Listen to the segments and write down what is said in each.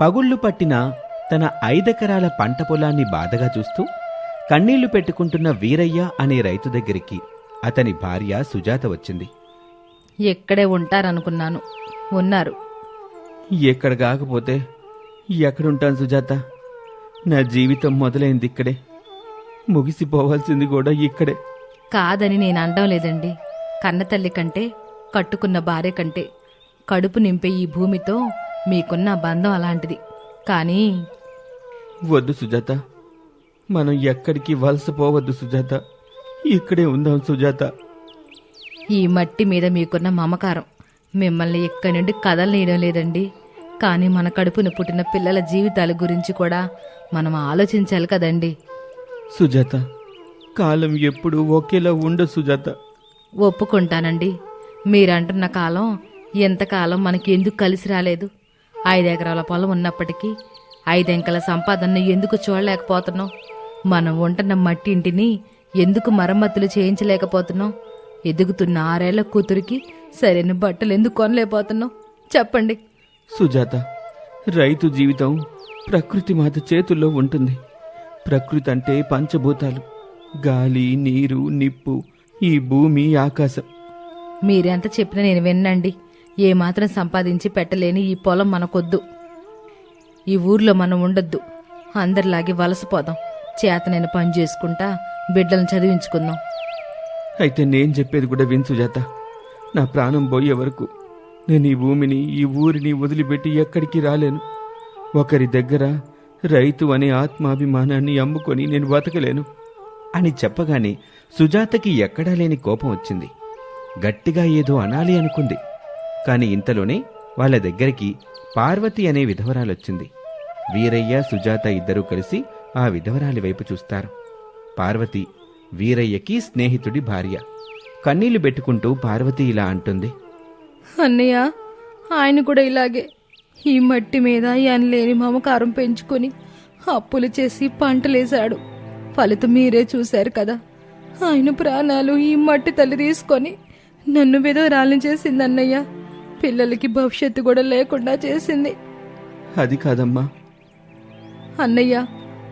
పగుళ్ళు పట్టిన తన ఐదెకరాల పంట పొలాన్ని బాధగా చూస్తూ కన్నీళ్ళు పెట్టుకుంటున్న వీరయ్య అనే రైతు దగ్గరికి అతని భార్య సుజాత వచ్చింది. ఎక్కడే ఉంటారనుకున్నాను ఉన్నారు. ఎక్కడ కాకపోతే ఎక్కడుంటాను సుజాత? నా జీవితం మొదలైంది ఇక్కడే. ముగిసిపోవాల్సింది కూడా ఇక్కడే. కాదని నేను అనడం లేదండి. కన్నతల్లి కంటే కట్టుకున్న భార్య కంటే కడుపు నింపే ఈ భూమితో మీకున్న బంధం అలాంటిది. కానీ వద్దు సుజాత. మనం ఎక్కడికి వలసపోవద్దు సుజాత. ఇక్కడే ఉందాం సుజాత. ఈ మట్టి మీద మీకున్న మమకారం. మిమ్మల్ని ఇక్కడి నుండి కదలనీయడం లేదండి. కానీ మన కడుపున పుట్టిన పిల్లల జీవితాల గురించి కూడా మనం ఆలోచించాలి కదండి. సుజాత కాలం ఎప్పుడు ఒకేలా ఉండదు సుజాత. ఒప్పుకుంటానండి. మీరంటున్న కాలం ఎంతకాలం మనకి ఎందుకు కలిసి రాలేదు? ఐదెకరాల పొలం ఉన్నప్పటికీ ఐదెంకల సంపాదన ఎందుకు చూడలేకపోతున్నాం? మనం ఉంటున్న మట్టి ఇంటిని ఎందుకు మరమ్మతులు చేయించలేకపోతున్నాం? ఎదుగుతున్న ఆరేళ్ళ కూతురికి సరైన బట్టలు ఎందుకు కొనలేకపోతున్నాం? చెప్పండి. సుజాత రైతు జీవితం ప్రకృతి మాత చేతుల్లో ఉంటుంది. ప్రకృతి అంటే పంచభూతాలు. గాలి నీరు నిప్పు ఈ భూమి ఆకాశం. మీరెంత చెప్పినా నేను విన్నండి. ఏమాత్రం సంపాదించి పెట్టలేని ఈ పొలం మనకొద్దు. ఈ ఊర్లో మనం ఉండొద్దు. అందరిలాగే వలసపోదాం. చేతనైన పని చేసుకుంటా బిడ్డలను చదివించుకుందాం. అయితే నేను చెప్పేది కూడా విన్ సుజాత. నా ప్రాణం పోయే వరకు నేను ఈ భూమిని ఈ ఊరిని వదిలిపెట్టి ఎక్కడికి రాలేను. ఒకరి దగ్గర రైతు అనే ఆత్మాభిమానాన్ని అమ్ముకొని నేను బతకలేను. అని చెప్పగానే సుజాతకి ఎక్కడా లేని కోపం వచ్చింది. గట్టిగా ఏదో అనాలి అనుకుంది. కాని ఇంతలోనే వాళ్ళ దగ్గరికి పార్వతి అనే విధవరాలొచ్చింది. వీరయ్య సుజాత ఇద్దరూ కలిసి ఆ విధవరాలి వైపు చూస్తారు. పార్వతి వీరయ్యకి స్నేహితుడి భార్య. కన్నీళ్ళు పెట్టుకుంటూ పార్వతి ఇలా అంటుంది. అన్నయ్య ఆయన కూడా ఇలాగే. ఈ మట్టి మీద లేని మమకారం పెంచుకొని అప్పులు చేసి పంటలేశాడు. ఫలితం మీరే చూశారు కదా. ఆయన ప్రాణాలు ఈ మట్టి తల్లి తీసుకొని నన్ను విధవరాలను చేసింది అన్నయ్య పిల్లలకి భవిష్యత్తు కూడా లేకుండా చేసింది. అది కాదమ్మా. అన్నయ్య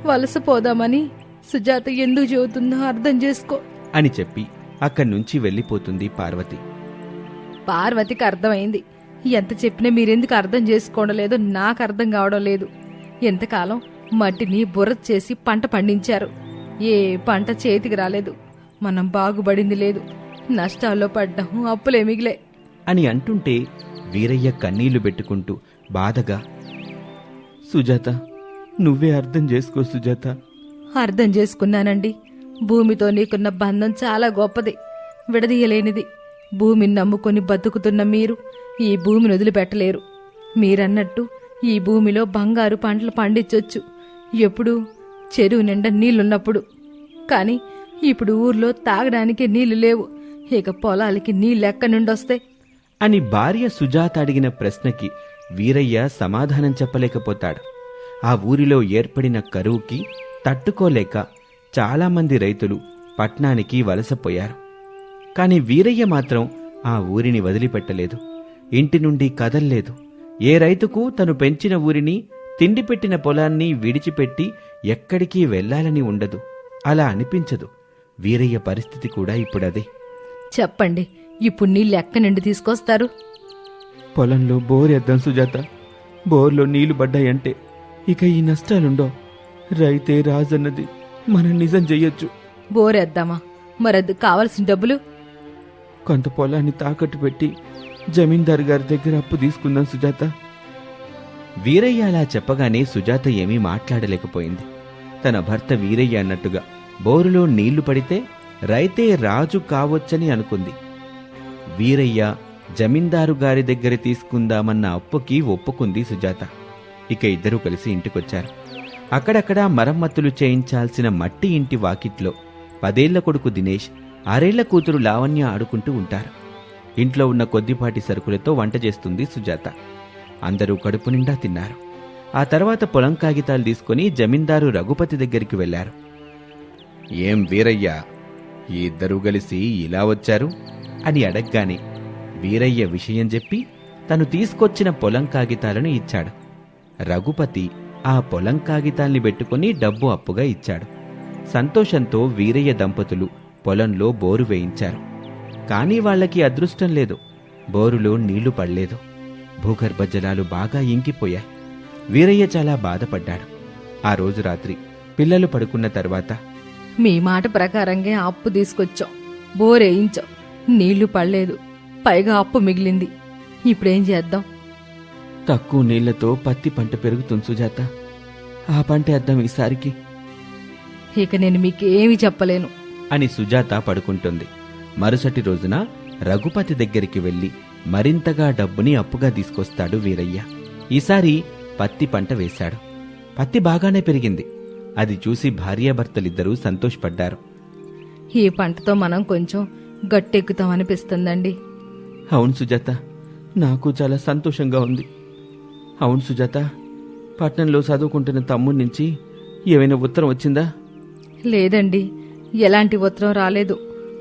వలస పోదామని సుజాత ఎందుకు చెబుతుందో అర్థం చేసుకో. అని చెప్పి అక్కడి నుంచి వెళ్ళిపోతుంది పార్వతి. పార్వతికి అర్థమైంది. ఎంత చెప్పినా మీరెందుకు అర్థం చేసుకోవడం లేదో నాకు అర్థం కావడం లేదు. ఎంతకాలం మట్టిని బుర్ర చేసి పంట పండించారు. ఏ పంట చేతికి రాలేదు. మనం బాగుపడింది లేదు. నష్టాల్లో పడ్డాము అప్పులే మిగిలే అని అంటుంటే వీరయ్య కన్నీళ్ళు పెట్టుకుంటూ బాధగా? సుజాత నువ్వే అర్థం చేసుకో సుజాత. అర్థం చేసుకున్నానండి. భూమితో నీకున్న బంధం చాలా గొప్పది. విడదీయలేనిది. భూమిని నమ్ముకొని బతుకుతున్న మీరు ఈ భూమిని వదిలిపెట్టలేరు. మీరన్నట్టు ఈ భూమిలో బంగారు పంటలు పండించొచ్చు. ఎప్పుడు చెరువు నిండా నీళ్ళున్నప్పుడు. కానీ ఇప్పుడు ఊర్లో తాగడానికి నీళ్ళు లేవు. ఇక పొలాలకి నీళ్ళు ఎక్కడి నుండి వస్తాయి అని భార్య సుజాత అడిగిన ప్రశ్నకి వీరయ్య సమాధానం చెప్పలేకపోతాడు. ఆ ఊరిలో ఏర్పడిన కరువుకి తట్టుకోలేక చాలామంది రైతులు పట్నానికి వలసపోయారు. కాని వీరయ్య మాత్రం ఆ ఊరిని వదిలిపెట్టలేదు. ఇంటి నుండి కదల్లేదు. ఏ రైతుకు తను పెంచిన ఊరిని తిండి పెట్టిన పొలాన్ని విడిచిపెట్టి ఎక్కడికి వెళ్ళాలని ఉండదు. అలా అనిపించదు. వీరయ్య పరిస్థితి కూడా ఇప్పుడదే. చెప్పండి. ఇప్పుడు నీళ్ళు ఎక్కడి నుండి తీసుకొస్తారు. పొలంలో బోరేద్దాం సుజాత. బోర్లో నీళ్ళు పడ్డాయంటే ఇక ఈ నష్టాలుండో రైతే రాజన్నది. మనం నిజం చెయ్యొచ్చు. బోరేద్దామా? మరది కావలసిన డబ్బులు? కొంత పొలాన్ని తాకట్టు పెట్టి జమీందారు గారి దగ్గర అప్పు తీసుకుందాం సుజాత. వీరయ్య అలా చెప్పగానే సుజాత ఏమీ మాట్లాడలేకపోయింది. తన భర్త వీరయ్య అన్నట్టుగా బోరులో నీళ్ళు పడితే రైతే రాజు కావచ్చని అనుకుంది. వీరయ్య జమీందారు గారి దగ్గర తీసుకుందామన్న అప్పుకి ఒప్పుకుంది సుజాత. ఇక ఇద్దరూ కలిసి ఇంటికొచ్చారు. అక్కడక్కడ మరమ్మతులు చేయించాల్సిన మట్టి ఇంటి వాకిట్లో పదేళ్ళ కొడుకు దినేష్ ఆరేళ్ళ కూతురు లావణ్య ఆడుకుంటూ ఉంటారు. ఇంట్లో ఉన్న కొద్దిపాటి సరుకులతో వంట చేస్తుంది సుజాత. అందరూ కడుపు నిండా తిన్నారు. ఆ తర్వాత పొలం కాగితాలు తీసుకుని జమీందారు రఘుపతి దగ్గరికి వెళ్ళారు. ఏం వీరయ్య ఈ ఇద్దరూ కలిసి ఇలా వచ్చారు? అని అడగ్గానే వీరయ్య విషయం చెప్పి తను తీసుకొచ్చిన పొలం కాగితాలను ఇచ్చాడు. రఘుపతి ఆ పొలం కాగితాల్ని పెట్టుకుని డబ్బు అప్పుగా ఇచ్చాడు. సంతోషంతో వీరయ్య దంపతులు పొలంలో బోరు వేయించారు. కానీ వాళ్ళకి అదృష్టం లేదు. బోరులో నీళ్ళు పడలేదు. భూగర్భ జలాలు బాగా ఇంకిపోయాయి. వీరయ్య చాలా బాధపడ్డాడు. ఆ రోజు రాత్రి పిల్లలు పడుకున్న తర్వాత మీ మాట ప్రకారంగా అప్పు తీసుకొచ్చాం. బోరేయించాం నీళ్ళు పడలేదు. పైగా అప్పు మిగిలింది. ఇప్పుడేం చేద్దాం? తక్కువ నీళ్ళతో పత్తి పంట పెరుగుతుంది సుజాత. ఆ పంట వేద్దాం ఈసారికి. ఇక నేను మీకేమీ చెప్పలేను. అని సుజాత పడుకుంటుంది. మరుసటి రోజున రఘుపతి దగ్గరికి వెళ్ళి మరింతగా డబ్బుని అప్పుగా తీసుకొస్తాడు వీరయ్య. ఈసారి పత్తి పంట వేశాడు. పత్తి బాగానే పెరిగింది. అది చూసి భార్యాభర్తలిద్దరూ సంతోషపడ్డారు. ఈ పంటతో మనం కొంచెం గట్టెక్కుతామనిపిస్తుందండి అవును సుజాత నాకు చాలా సంతోషంగా ఉంది. అవును సుజాత పట్నంలో చదువుకుంటున్న తమ్ముడి నుంచి ఏమైనా ఉత్తరం వచ్చిందా? లేదండి ఎలాంటి ఉత్తరం రాలేదు.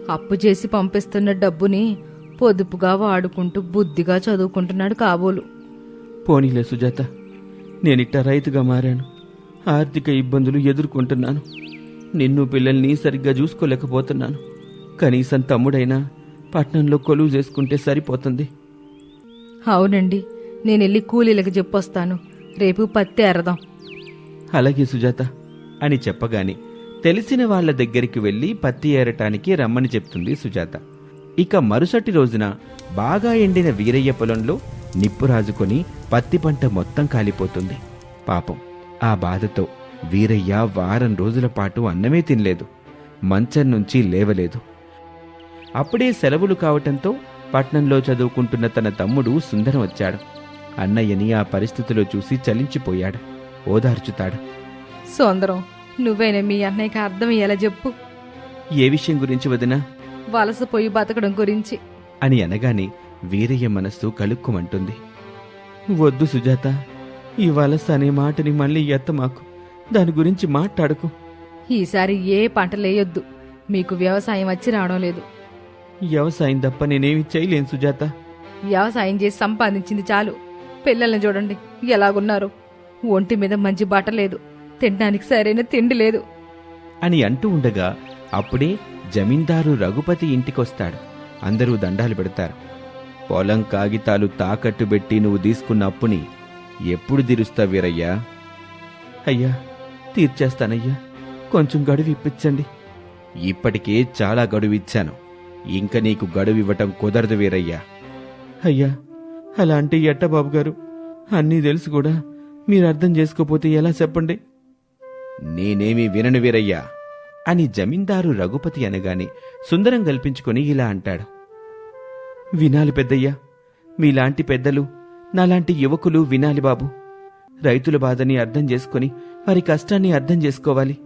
అప్పు చేసి పంపిస్తున్న డబ్బుని పొదుపుగా వాడుకుంటూ బుద్ధిగా చదువుకుంటున్నాడు కాబోలు. పోనీలే సుజాత నేనిట్ట రైతుగా మారాను. ఆర్థిక ఇబ్బందులు ఎదుర్కొంటున్నాను. నిన్ను పిల్లల్ని సరిగ్గా చూసుకోలేకపోతున్నాను. కనీసం తమ్ముడైనా పట్నంలో కొలువు చేసుకుంటే సరిపోతుంది. అవునండి నేను వెళ్ళి కూలీలకు చెప్పొస్తాను. రేపు పత్తి ఎరదాం అలాగే సుజాత అని చెప్పగానే తెలిసిన వాళ్ళ దగ్గరికి వెళ్ళి పత్తి ఏరటానికి రమ్మని చెప్తుంది సుజాత. ఇక మరుసటి రోజున బాగా ఎండిన వీరయ్య పొలంలో నిప్పు రాజుకొని పత్తి పంట మొత్తం కాలిపోతుంది. పాపం ఆ బాధతో వీరయ్య వారం రోజుల పాటు అన్నమే తినలేదు. మంచం నుంచి లేవలేదు. అప్పుడే సెలవులు కావటంతో పట్నంలో చదువుకుంటున్న తన తమ్ముడు సుందరం వచ్చాడు. అన్నయ్యని ఆ పరిస్థితిలో చూసి చలించిపోయాడు. ఓదార్చుతాడు. సుందరం నువ్వైనా మీ అన్నయ్యకి అర్థమయ్యేలా చెప్పు. ఏ విషయం గురించి వదినా? వలసపోయి బతకడం గురించి. అని అనగానే వీరయ్య మనస్సు కలుక్కుమంటుంది. వద్దు సుజాత ఈ వలస అనే మాటని మళ్ళీ ఎత్త మాకు దాని గురించి మాట్లాడకు. ఈసారి ఏ పంటలేయొద్దు మీకు వ్యవసాయం వచ్చి రావడం లేదు. వ్యవసాయం తప్ప నేనేమి చేయలేను సుజాత. వ్యవసాయం చేసి సంపాదించింది చాలు. పిల్లల్ని చూడండి ఎలాగున్నారు. ఒంటి మీద మంచి బట్ట లేదు తినడానికి సరైన తిండి లేదు. అని అంటూ ఉండగా అప్పుడే జమీందారు రఘుపతి ఇంటికొస్తాడు. అందరూ దండాలు పెడతారు. పొలం కాగితాలు తాకట్టు పెట్టి నువ్వు తీసుకున్న అప్పుని ఎప్పుడు తీరుస్తా వీరయ్యా? అయ్యా తీర్చేస్తానయ్యా. కొంచెం గడువు ఇప్పించండి. ఇప్పటికే చాలా గడువు ఇచ్చాను. ఇంక నీకు గడువు ఇవ్వటం కుదరదు వీరయ్యా. అయ్యా అలా అంటే ఎట్ట బాబు గారు అన్నీ తెలుసు కూడా మీరు అర్థం చేసుకోపోతే ఎలా చెప్పండి? నేనేమి వినను వీరయ్యా అని జమీందారు రఘుపతి అనగానే సుందరం కల్పించుకొని ఇలా అంటాడు. వినాలి పెద్దయ్యా మీలాంటి పెద్దలు నాలాంటి యువకులు వినాలి బాబు. రైతుల బాధని అర్థం చేసుకొని వారి కష్టాన్ని అర్థం చేసుకోవాలి.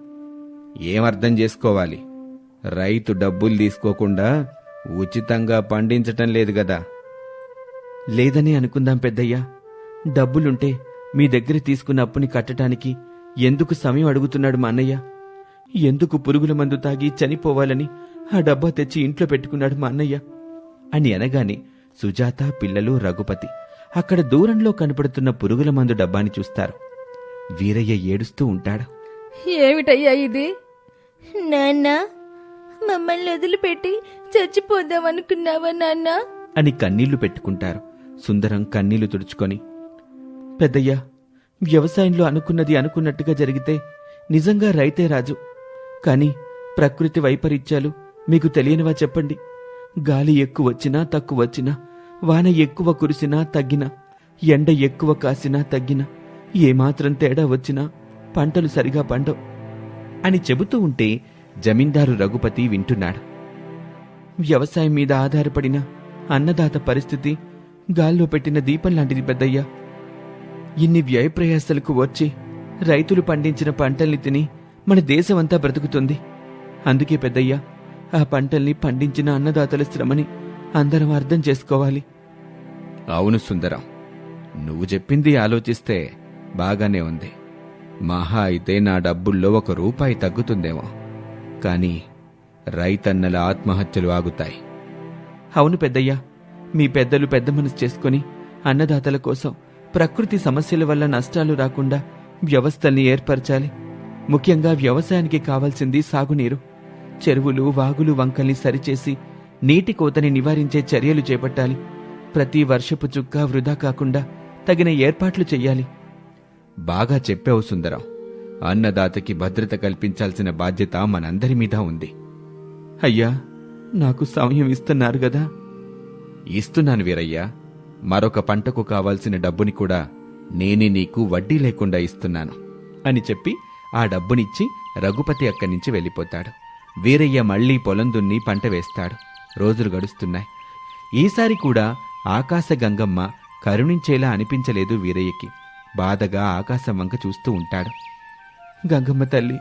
ఏమర్థం చేసుకోవాలి? రైతు డబ్బులు తీసుకోకుండా ఉచితంగా పండించటం లేదు గదా. లేదని అనుకుందాం పెద్దయ్యా. డబ్బులుంటే మీ దగ్గర తీసుకున్న అప్పుని కట్టడానికి ఎందుకు సమయం అడుగుతున్నాడు మా అన్నయ్య? ఎందుకు పురుగుల మందు తాగి చనిపోవాలని ఆ డబ్బా తెచ్చి ఇంట్లో పెట్టుకున్నాడు మా అన్నయ్య? అని అనగానే సుజాత పిల్లలు రఘుపతి అక్కడ దూరంలో కనపడుతున్న పురుగుల మందు డబ్బాని చూస్తారు. వీరయ్య ఏడుస్తూ ఉంటాడు. ఏమిటయ్యా ఇది? నాన్న మమ్మల్ని వదిలిపెట్టి చచ్చిపోదామనుకున్నావా నాన్న? అని కన్నీళ్ళు పెట్టుకుంటారు. సుందరం కన్నీళ్ళు తుడుచుకొని పెద్దయ్యా వ్యవసాయంలో అనుకున్నది అనుకున్నట్టుగా జరిగితే నిజంగా రైతే రాజు. కాని ప్రకృతి వైపరీత్యాలు మీకు తెలియనివా చెప్పండి. గాలి ఎక్కువ వచ్చినా తక్కువ వచ్చినా వాన ఎక్కువ కురిసినా తగ్గినా ఎండ ఎక్కువ కాసినా తగ్గినా ఏమాత్రం తేడా వచ్చినా పంటలు సరిగా పండవు. అని చెబుతూ ఉంటే జమీందారు రఘుపతి వింటున్నాడు. వ్యవసాయం మీద ఆధారపడిన అన్నదాత పరిస్థితి గాల్లో పెట్టిన దీపం లాంటిది పెద్దయ్యా. ఇన్ని వ్యయప్రయాసలకు వచ్చి రైతులు పండించిన పంటల్ని తిని మన దేశమంతా బ్రతుకుతుంది. అందుకే పెద్దయ్యా ఆ పంటల్ని పండించిన అన్నదాతల శ్రమని అందరం అర్థం చేసుకోవాలి. అవును సుందరం నువ్వు చెప్పింది ఆలోచిస్తే బాగానే ఉంది. మహా అయితే నా డబ్బుల్లో ఒక రూపాయి తగ్గుతుందేమో. కానీ రైతన్నల ఆత్మహత్యలు ఆగుతాయి. అవును పెద్దయ్యా మీ పెద్దలు పెద్ద మనసు చేసుకుని అన్నదాతల కోసం ప్రకృతి సమస్యల వల్ల నష్టాలు రాకుండా వ్యవస్థల్ని ఏర్పరచాలి. ముఖ్యంగా వ్యవసాయానికి కావాల్సింది సాగునీరు. చెరువులు వాగులు వంకల్ని సరిచేసి నీటి కోతని నివారించే చర్యలు చేపట్టాలి. ప్రతి వర్షపు చుక్క వృధా కాకుండా తగిన ఏర్పాట్లు చెయ్యాలి. బాగా చెప్పావు సుందరం. అన్నదాతకి భద్రత కల్పించాల్సిన బాధ్యత మనందరి మీద ఉంది. అయ్యా నాకు సమయం ఇస్తున్నారు గదా ఇస్తున్నాను వీరయ్యా. మరొక పంటకు కావాల్సిన డబ్బుని కూడా నేనే నీకు వడ్డీ లేకుండా ఇస్తున్నాను అని చెప్పి ఆ డబ్బునిచ్చి రఘుపతి అక్కడి నుంచి వెళ్ళిపోతాడు. వీరయ్య మళ్ళీ పొలం దున్ని పంట వేస్తాడు. రోజులు గడుస్తున్నాయి. ఈసారి కూడా ఆకాశగంగమ్మ కరుణించేలా అనిపించలేదు వీరయ్యకి. బాధగా ఆకాశం వంక చూస్తూ ఉంటాడు. గంగమ్మ తల్లి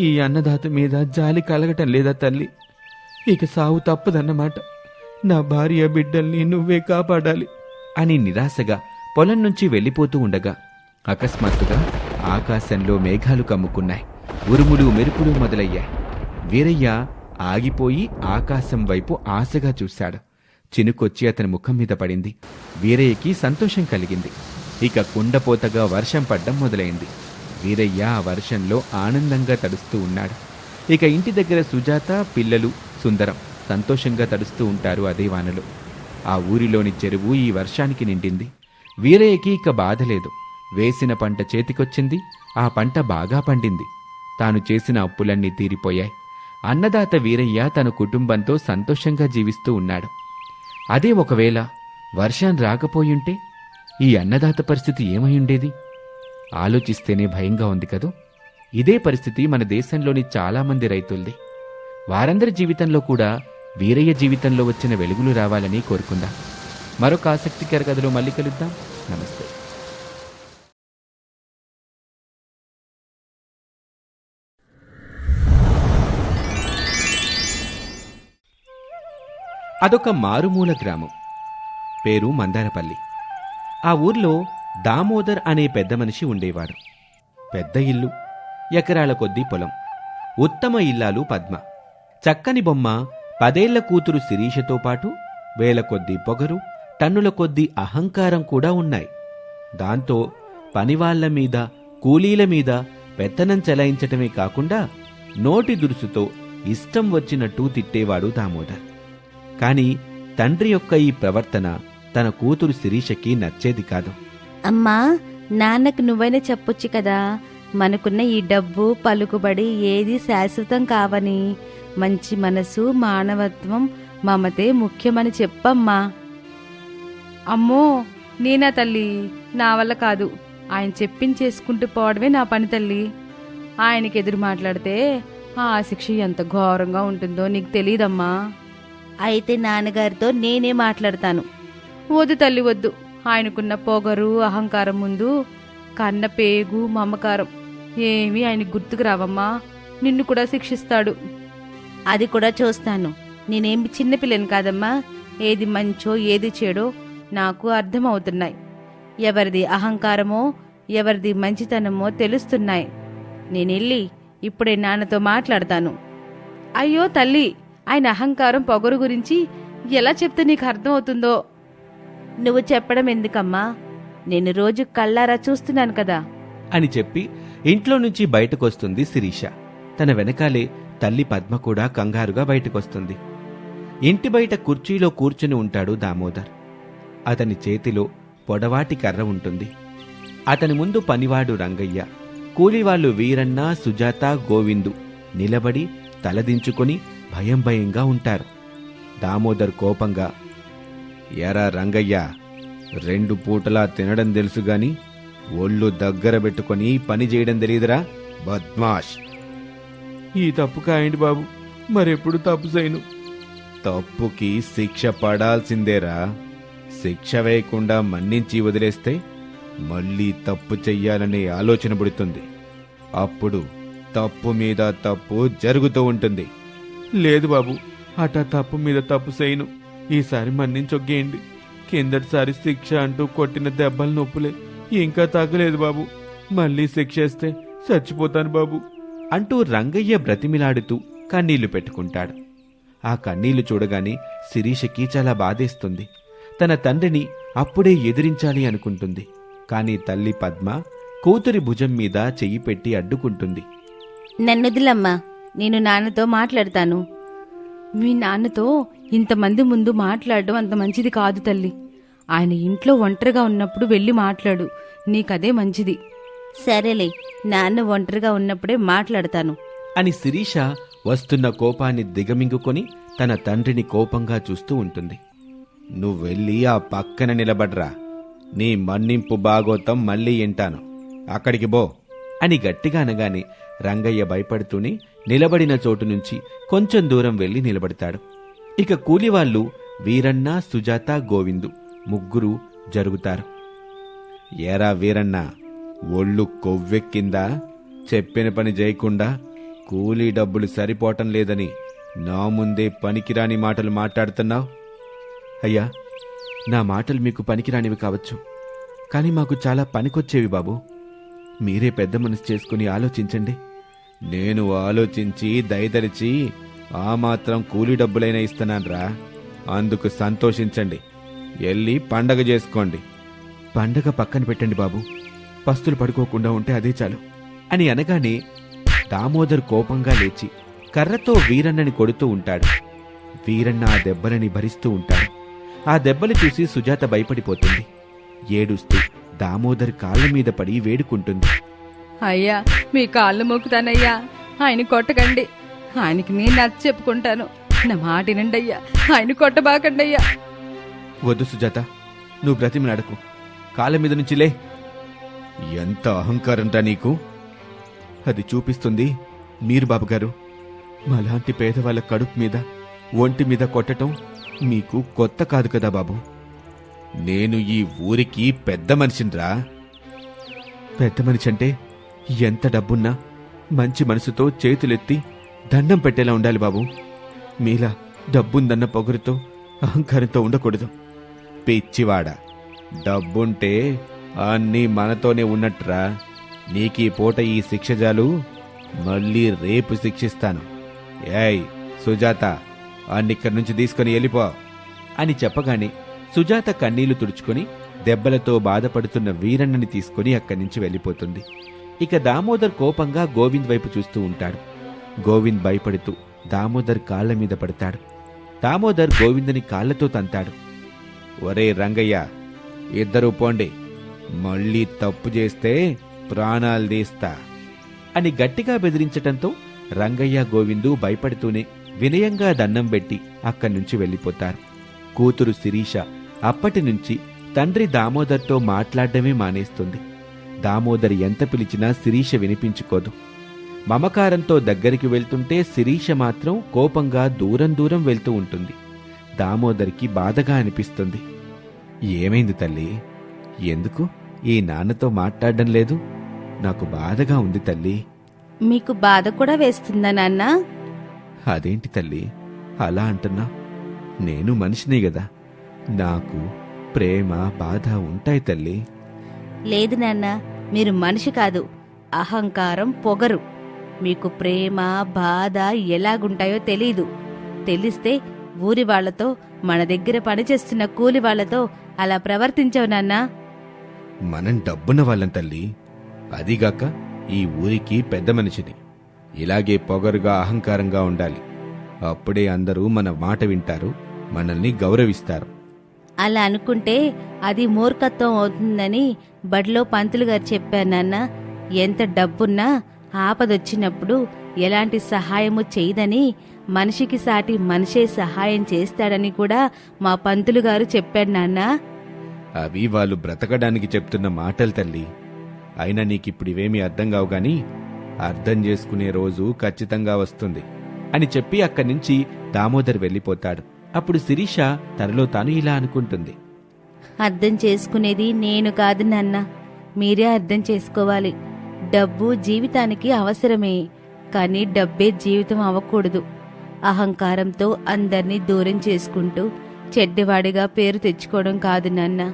ఈ అన్నదాత మీద జాలి కలగటం లేదా తల్లి? ఇక సావు తప్పదన్నమాట. నా భార్య బిడ్డల్ని నువ్వే కాపాడాలి అని నిరాశగా పొలం నుంచి వెళ్ళిపోతూ ఉండగా అకస్మాత్తుగా ఆకాశంలో మేఘాలు కమ్ముకున్నాయి. ఉరుములు మెరుపులు మొదలయ్యాయి. వీరయ్య ఆగిపోయి ఆకాశం వైపు ఆశగా చూశాడు. చినుకొచ్చి అతని ముఖం మీద పడింది. వీరయ్యకి సంతోషం కలిగింది. ఇక కుండపోతగా వర్షం పడ్డం మొదలైంది. వీరయ్య ఆ వర్షంలో ఆనందంగా తడుస్తూ ఉన్నాడు. ఇక ఇంటి దగ్గర సుజాత పిల్లలు సుందరం సంతోషంగా తడుస్తూ ఉంటారు అదే వానలో. ఆ ఊరిలోని చెరువు ఈ వర్షానికి నిండింది. వీరయ్యకి ఇక బాధ లేదు. వేసిన పంట చేతికొచ్చింది. ఆ పంట బాగా పండింది. తాను చేసిన అప్పులన్నీ తీరిపోయాయి. అన్నదాత వీరయ్య తన కుటుంబంతో సంతోషంగా జీవిస్తూ ఉన్నాడు. అదే ఒకవేళ వర్షం రాకపోయుంటే ఈ అన్నదాత పరిస్థితి ఏమై ఉండేది? ఆలోచిస్తేనే భయంగా ఉంది కదూ? ఇదే పరిస్థితి మన దేశంలోని చాలామంది రైతులది. వారందరి జీవితంలో కూడా వీరయ్య జీవితంలో వచ్చిన వెలుగులు రావాలని కోరుకుందాం. మరొక ఆసక్తికర కథలో మళ్ళీ కలుద్దాం. నమస్తే. అదొక మారుమూల గ్రామం. పేరు మందారపల్లి. ఆ ఊర్లో దామోదర్ అనే పెద్ద మనిషి ఉండేవాడు. పెద్ద ఇల్లు ఎకరాల కొద్దీ పొలం ఉత్తమ ఇల్లాలు పద్మ. చక్కని బొమ్మ పదేళ్ళ కూతురు శిరీషతో పాటు వేల కొద్దీ పొగరు టన్నుల కొద్దీ అహంకారం కూడా ఉన్నాయి. దాంతో పనివాళ్ళ మీద కూలీల మీద పెత్తనం చెలాయించటమే కాకుండా నోటి దురుసుతో ఇష్టం వచ్చినట్టు తిట్టేవాడు దామోదర్. కాని తండ్రి యొక్క ఈ ప్రవర్తన తన కూతురు శిరీషకి నచ్చేది కాదు. అమ్మా నాన్నకు నువ్వైనా చెప్పొచ్చు కదా. మనకున్న ఈ డబ్బు పలుకుబడి ఏది శాశ్వతం కావని. మంచి మనసు మానవత్వం మమతే ముఖ్యమని చెప్పమ్మా. అమ్మో నేనా తల్లి? నా వల్ల కాదు. ఆయన చెప్పించేసుకుంటూ పోవడమే నా పని తల్లి. ఆయనకి ఎదురు మాట్లాడితే ఆ శిక్ష ఎంత ఘోరంగా ఉంటుందో నీకు తెలియదమ్మా అయితే నాన్నగారితో నేనే మాట్లాడతాను. వద్దు తల్లి వద్దు. ఆయనకున్న పొగరు అహంకారం ముందు కన్న పేగు మమకారం. ఏమీ ఆయనకు గుర్తుకు రావమ్మా. నిన్ను కూడా శిక్షిస్తాడు. అది కూడా చూస్తాను. నేనేమి చిన్నపిల్లని కాదమ్మా. ఏది మంచో ఏది చెడో నాకు అర్థమవుతున్నాయి. ఎవరిది అహంకారమో ఎవరిది మంచితనమో తెలుస్తున్నాయి. నేనెళ్ళి ఇప్పుడే నాన్నతో మాట్లాడతాను. అయ్యో తల్లి ఆయన అహంకారం పొగరు గురించి ఎలా చెప్తే నీకు అర్థమవుతుందో? నువ్వు చెప్పడం ఎందుకమ్మా? నేను రోజు కళ్ళారా చూస్తున్నాను కదా. అని చెప్పి ఇంట్లో నుంచి బయటకొస్తుంది శిరీష. తన వెనకాలే తల్లి పద్మ కూడా కంగారుగా బయటకొస్తుంది. ఇంటి బయట కుర్చీలో కూర్చుని ఉంటాడు దామోదర్. అతని చేతిలో పొడవాటి కర్ర ఉంటుంది. అతని ముందు పనివాడు రంగయ్య. కూలివాళ్ళు వీరన్న సుజాత గోవిందు నిలబడి తలదించుకొని భయం భయంగా ఉంటారు. దామోదర్ కోపంగా ఎరా రంగయ్య రెండు పూటలా తినడం తెలుసు గాని ఒళ్ళు దగ్గర పెట్టుకొని పని చేయడం తెలియదురా? బద్మాష్. ఈ తప్పు కాయండి బాబు మరెప్పుడు తప్పు చేయను. తప్పుకి శిక్ష పడాల్సిందేరా. శిక్ష వేయకుండా మన్నించి వదిలేస్తే మళ్ళీ తప్పు చెయ్యాలనే ఆలోచన పుడుతుంది. అప్పుడు తప్పు మీద తప్పు జరుగుతూ ఉంటుంది. లేదు బాబు అటా తప్పు మీద తప్పు చేయను. ఈసారి మన్నించొగ్గేయండి. కిందటిసారి శిక్ష అంటూ కొట్టిన దెబ్బలు నొప్పులే. ఇంకా తగ్గలేదు బాబు. మళ్ళీ శిక్ష ఇస్తే చచ్చిపోతాను బాబు. అంటూ రంగయ్య బ్రతిమిలాడుతూ కన్నీళ్ళు పెట్టుకుంటాడు. ఆ కన్నీళ్ళు చూడగానే శిరీషకి చాలా బాధేస్తుంది. తన తండ్రిని అప్పుడే ఎదిరించాలి అనుకుంటుంది. కాని తల్లి పద్మ కూతురి భుజం మీద చెయ్యి పెట్టి అడ్డుకుంటుంది. నన్నొదిలమ్మా నేను నాన్నతో మాట్లాడతాను. మీ నాన్నతో ఇంతమంది ముందు మాట్లాడడం అంత మంచిది కాదు తల్లి. ఆయన ఇంట్లో ఒంటరిగా ఉన్నప్పుడు వెళ్ళి మాట్లాడు. నీకదే మంచిది. సరేలే నాన్న ఒంటరిగా ఉన్నప్పుడే మాట్లాడతాను. అని శిరీష వస్తున్న కోపాన్ని దిగమింగుకొని తన తండ్రిని కోపంగా చూస్తూ ఉంటుంది. నువ్వెళ్ళి ఆ పక్కన నిలబడ్రా. నీ మన్నింపు బాగోతం మళ్ళీ వింటాను. అక్కడికి బో అని గట్టిగా అనగానే రంగయ్య భయపడుతూనే నిలబడిన చోటు నుంచి కొంచెం దూరం వెళ్ళి నిలబడతాడు. ఇక కూలివాళ్ళు వీరన్న సుజాత గోవిందు ముగ్గురు జరుగుతారు. ఏరా వీరన్న ఒళ్ళు కొవ్వెక్కిందా? చెప్పిన పని చేయకుండా కూలీ డబ్బులు సరిపోవటం లేదని నా ముందే పనికిరాని మాటలు మాట్లాడుతున్నావు? అయ్యా నా మాటలు మీకు పనికిరానివి కావచ్చు. కానీ మాకు చాలా పనికొచ్చేవి బాబు. మీరే పెద్ద మనసు చేసుకుని ఆలోచించండి. నేను ఆలోచించి దయదరిచి ఆ మాత్రం కూలీ డబ్బులైనా ఇస్తున్నాన్రా. అందుకు సంతోషించండి. వెళ్ళి పండగ చేసుకోండి. పండగ పక్కన పెట్టండి బాబు. పస్తులు పడుకోకుండా ఉంటే అదే చాలు. అని అనగానే దామోదర్ కోపంగా లేచి కర్రతో వీరన్నని కొడుతూ ఉంటాడు. వీరన్న ఆ దెబ్బలని భరిస్తూ ఉంటాడు. ఆ దెబ్బలు చూసి సుజాత భయపడిపోతుంది. ఏడుస్తూ దామోదర్ కాళ్ళ మీద పడి వేడుకుంటుంది. అయ్యా మీ కాళ్ళు మొక్కుతానయ్యా. ఆయన కొట్టకండి. ఆయనకి నేను నచ్చ చెప్పుకుంటాను. నా మాట వినండి అయ్యా ఆయన కొట్టబాకండి అయ్యా వద్దు సుజాత నువ్వు బ్రతిమలాడకు కాళ్ళ మీద నుంచి లే. ఎంత అహంకారంటా నీకు? అది చూపిస్తుంది మీరు బాబుగారు. మాలాంటి పేదవాళ్ళ కడుపు మీద ఒంటి మీద కొట్టటం మీకు కొత్త కాదు కదా బాబు. నేను ఈ ఊరికి పెద్ద మనిషినిరా. పెద్ద మనిషి అంటే ఎంత డబ్బున్నా మంచి మనసుతో చేతులెత్తి దండం పెట్టేలా ఉండాలి బాబు. మీలా డబ్బుందన్న పొగరుతో అహంకారంతో ఉండకూడదు. పిచ్చివాడ డబ్బుంటే అన్నీ మనతోనే ఉన్నట్రా. నీకీ పూట ఈ శిక్ష జాలు మళ్ళీ రేపు శిక్షిస్తాను. ఏయ్ సుజాత అన్నిక్కడి నుంచి తీసుకుని వెళ్ళిపో అని చెప్పగానే సుజాత కన్నీళ్ళు తుడుచుకొని దెబ్బలతో బాధపడుతున్న వీరన్నని తీసుకుని అక్కడి నుంచి వెళ్ళిపోతుంది. ఇక దామోదర్ కోపంగా గోవింద్ వైపు చూస్తూ ఉంటాడు. గోవింద్ భయపడుతూ దామోదర్ కాళ్ళ మీద పడతాడు. దామోదర్ గోవిందని కాళ్ళతో తంతాడు. ఒరే రంగయ్య ఇద్దరూ పోండి. మళ్ళీ తప్పు చేస్తే ప్రాణాలు తీస్తా. అని గట్టిగా బెదిరించటంతో రంగయ్య గోవిందు భయపడుతూనే వినయంగా దండం పెట్టి అక్కడి నుంచి వెళ్ళిపోతారు. కూతురు శిరీష అప్పటి నుంచి తండ్రి దామోదర్తో మాట్లాడడమే మానేస్తుంది. దామోదర్ ఎంత పిలిచినా శిరీష వినిపించుకోదు. మమకారంతో దగ్గరికి వెళ్తుంటే శిరీష మాత్రం కోపంగా దూరం దూరం వెళ్తూ ఉంటుంది. దామోదర్కి బాధగా అనిపిస్తుంది. ఏమైంది తల్లి? ఎందుకు? ఈ నాన్నతో మాట్లాడడం లేదు? నాకు బాధగా ఉంది తల్లి. మీకు బాధ కూడా వేస్తుందా నాన్న? అదేంటి తల్లి? అలా అంటున్నా. నేను మనిషినే గదా. నాకు ప్రేమ బాధ ఉంటాయి తల్లి. లేదు నాన్న మీరు మనిషి కాదు. అహంకారం పొగరు. మీకు ప్రేమ బాధ ఎలాగుంటాయో తెలీదు. తెలిస్తే ఊరి వాళ్ళతో మన దగ్గర పనిచేస్తున్న కూలి వాళ్ళతో అలా ప్రవర్తించవు నాన్నా. మనం డబ్బున్న వాళ్ళం తల్లి. అదిగాక ఈ ఊరికి పెద్ద మనిషిని. ఇలాగే పొగరుగా అహంకారంగా ఉండాలి. అప్పుడే అందరూ మన మాట వింటారు మనల్ని గౌరవిస్తారు. అలా అనుకుంటే అది మూర్ఖత్వం అవుతుందని బడిలో పంతులు గారు చెప్పారు నాన్న. ఎంత డబ్బున్నా ఆపదొచ్చినప్పుడు ఎలాంటి సహాయము చేయదని మనిషికి సాటి మనిషే సహాయం చేస్తాడని కూడా మా పంతులు గారు చెప్పాడు నాన్న. అవి వాళ్ళు బ్రతకడానికి చెప్తున్న మాటలు తల్లి. అయినా నీకిప్పుడు ఇవేమీ అర్థం కావు గాని అర్థం చేసుకునే రోజు ఖచ్చితంగా వస్తుంది అని చెప్పి అక్కడి నుంచి దామోదర్ వెళ్ళిపోతాడు. అప్పుడు శిరీష తనలో తాను ఇలా అనుకుంటుంది. అర్థం చేసుకునేది నేను కాదు నాన్న. మీరే అర్థం చేసుకోవాలి. డబ్బు జీవితానికి అవసరమే. కానీ డబ్బే జీవితం అవ్వకూడదు. అహంకారంతో అందర్నీ దూరం చేసుకుంటూ చెడ్డవాడిగా పేరు తెచ్చుకోవడం కాదు నాన్న.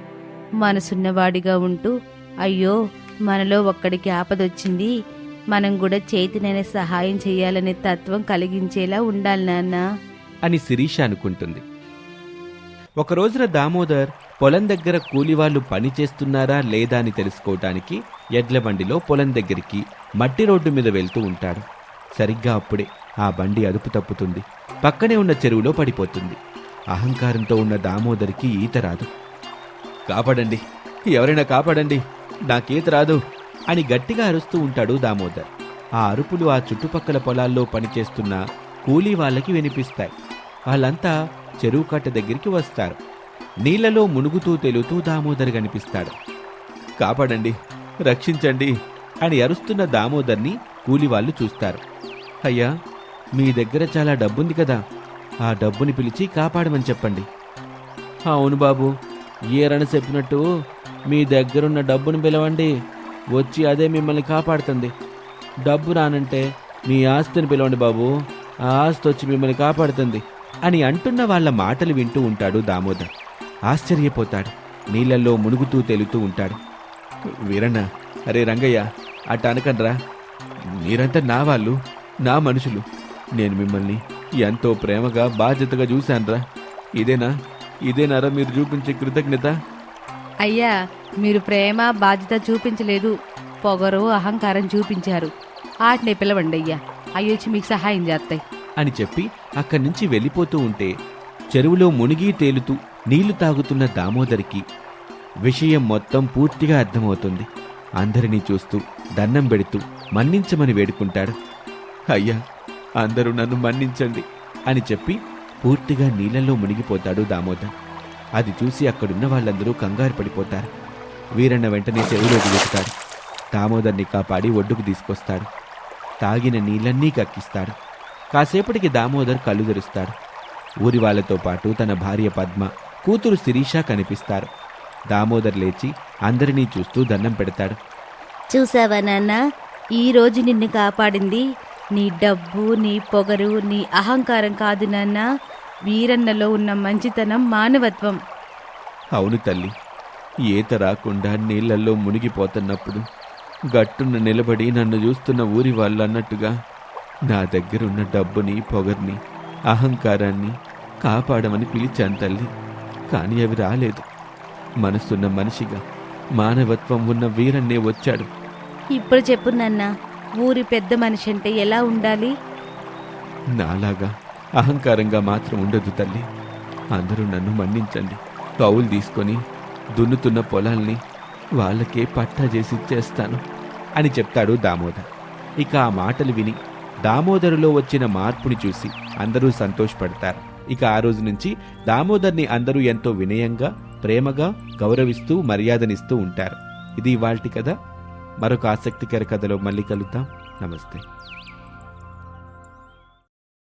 మనసున్నవాడిగా ఉంటూ అయ్యో మనలో ఒక్కడికి ఆపదొచ్చింది మనం కూడా చేతినైనా సహాయం చేయాలనే తత్వం కలిగించేలా ఉండాలి నాన్నా. అని శిరీష అనుకుంటుంది. ఒక రోజున దామోదర్ పొలం దగ్గర కూలివాళ్ళు పని చేస్తున్నారా లేదా అని తెలుసుకోవటానికి ఎడ్ల బండిలో పొలం దగ్గరికి మట్టి రోడ్డు మీద వెళ్తూ ఉంటాడు. సరిగ్గా అప్పుడే ఆ బండి అదుపు తప్పుతుంది. పక్కనే ఉన్న చెరువులో పడిపోతుంది. అహంకారంతో ఉన్న దామోదర్కి ఈత రాదు. కాపాడండి ఎవరైనా కాపాడండి నాకీత రాదు అని గట్టిగా అరుస్తూ ఉంటాడు దామోదర్. ఆ అరుపులు ఆ చుట్టుపక్కల పొలాల్లో పనిచేస్తున్న కూలీ వాళ్ళకి వినిపిస్తాయి. వాళ్ళంతా చెరువు కట్ట దగ్గరికి వస్తారు. నీళ్ళలో మునుగుతూ తెలుతూ దామోదర్ కనిపిస్తాడు. కాపాడండి రక్షించండి అని అరుస్తున్న దామోదర్ని కూలివాళ్ళు చూస్తారు. అయ్యా మీ దగ్గర చాలా డబ్బుంది కదా ఆ డబ్బుని పిలిచి కాపాడమని చెప్పండి. అవును బాబు ఏరని చెప్పినట్టు మీ దగ్గరున్న డబ్బును పిలవండి వచ్చి అదే మిమ్మల్ని కాపాడుతుంది. డబ్బు రానంటే మీ ఆస్తిని పిలవండి బాబు ఆ ఆస్తి వచ్చి మిమ్మల్ని కాపాడుతుంది. అని అంటున్న వాళ్ళ మాటలు వింటూ ఉంటాడు దామోదర్. ఆశ్చర్యపోతాడు. నీళ్ళల్లో మునుగుతూ తేలుతూ ఉంటాడు. వీరన్న అరే రంగయ్య అట్ట అనకండ్రా మీరంతా నా వాళ్ళు నా మనుషులు. నేను మిమ్మల్ని ఎంతో ప్రేమగా బాధ్యతగా చూశానురా. ఇదేనా? ఇదేనారా మీరు చూపించే కృతజ్ఞత? అయ్యా మీరు ప్రేమ బాధ్యత చూపించలేదు. పొగరు అహంకారం చూపించారు. ఆటనే పిలవండి అయ్యా. అయ్యొచ్చి మీకు సహాయం చేస్తాయి. అని చెప్పి అక్కడి నుంచి వెళ్ళిపోతూ ఉంటే చెరువులో మునిగి తేలుతూ నీళ్ళు తాగుతున్న దామోదరికి విషయం మొత్తం పూర్తిగా అర్థమవుతుంది. అందరినీ చూస్తూ దండం పెడుతూ మన్నించమని వేడుకుంటాడు. అయ్యా అందరూ నన్ను మన్నించండి అని చెప్పి పూర్తిగా నీళ్ళల్లో మునిగిపోతాడు దామోదర్. అది చూసి అక్కడున్న వాళ్ళందరూ కంగారు పడిపోతారు. వీరన్న వెంటనే చెరువులో దిగుతాడు దామోదర్ని కాపాడి ఒడ్డుకు తీసుకొస్తాడు. తాగిన నీళ్ళన్నీ కక్కిస్తాడు. కాసేపటికి దామోదర్ కళ్ళు తెరుస్తాడు ఊరి వాళ్ళతో పాటు తన భార్య పద్మ కూతురు శిరీష కనిపిస్తారు. దామోదర్ లేచి అందరినీ చూస్తూ దండం పెడతాడు. చూసావా నాన్న? ఈ రోజు నిన్ను కాపాడింది నీ డబ్బు నీ పొగరు నీ అహంకారం కాదు నాన్న. వీరన్నలో ఉన్న మంచితనం మానవత్వం. అవును తల్లి. ఈత రాకుండా నీళ్ళలో మునిగిపోతున్నప్పుడు గట్టున నిలబడి నన్ను చూస్తున్న ఊరి వాళ్ళు అన్నట్టుగా నా దగ్గరున్న డబ్బుని పొగర్ని అహంకారాన్ని కాపాడమని పిలిచాను తల్లి. కానీ అవి రాలేదు. మనసున్న మనిషిగా మానవత్వం ఉన్న వీరన్నే వచ్చాడు. ఇప్పుడు చెప్పు నాన్న ఊరి పెద్ద మనిషి అంటే ఎలా ఉండాలి? నాలాగా అహంకారంగా మాత్రం ఉండదు తల్లి. అందరూ నన్ను మన్నించండి. కౌలు తీసుకొని దున్నుతున్న పొలాల్ని వాళ్ళకే పట్టా చేసి ఇచ్చేస్తాను అని చెప్తాడు దామోదర్. ఇక ఆ మాటలు విని దామోదరులో వచ్చిన మార్పుని చూసి అందరూ సంతోషపడతారు. ఇక ఆ రోజు నుంచి దామోదర్ని అందరూ ఎంతో వినయంగా ప్రేమగా గౌరవిస్తూ మర్యాదనిస్తూ ఉంటారు. ఇది ఇవాల్టి కథ. మరొక ఆసక్తికర కథలో మళ్ళీ కలుద్దాం. నమస్తే.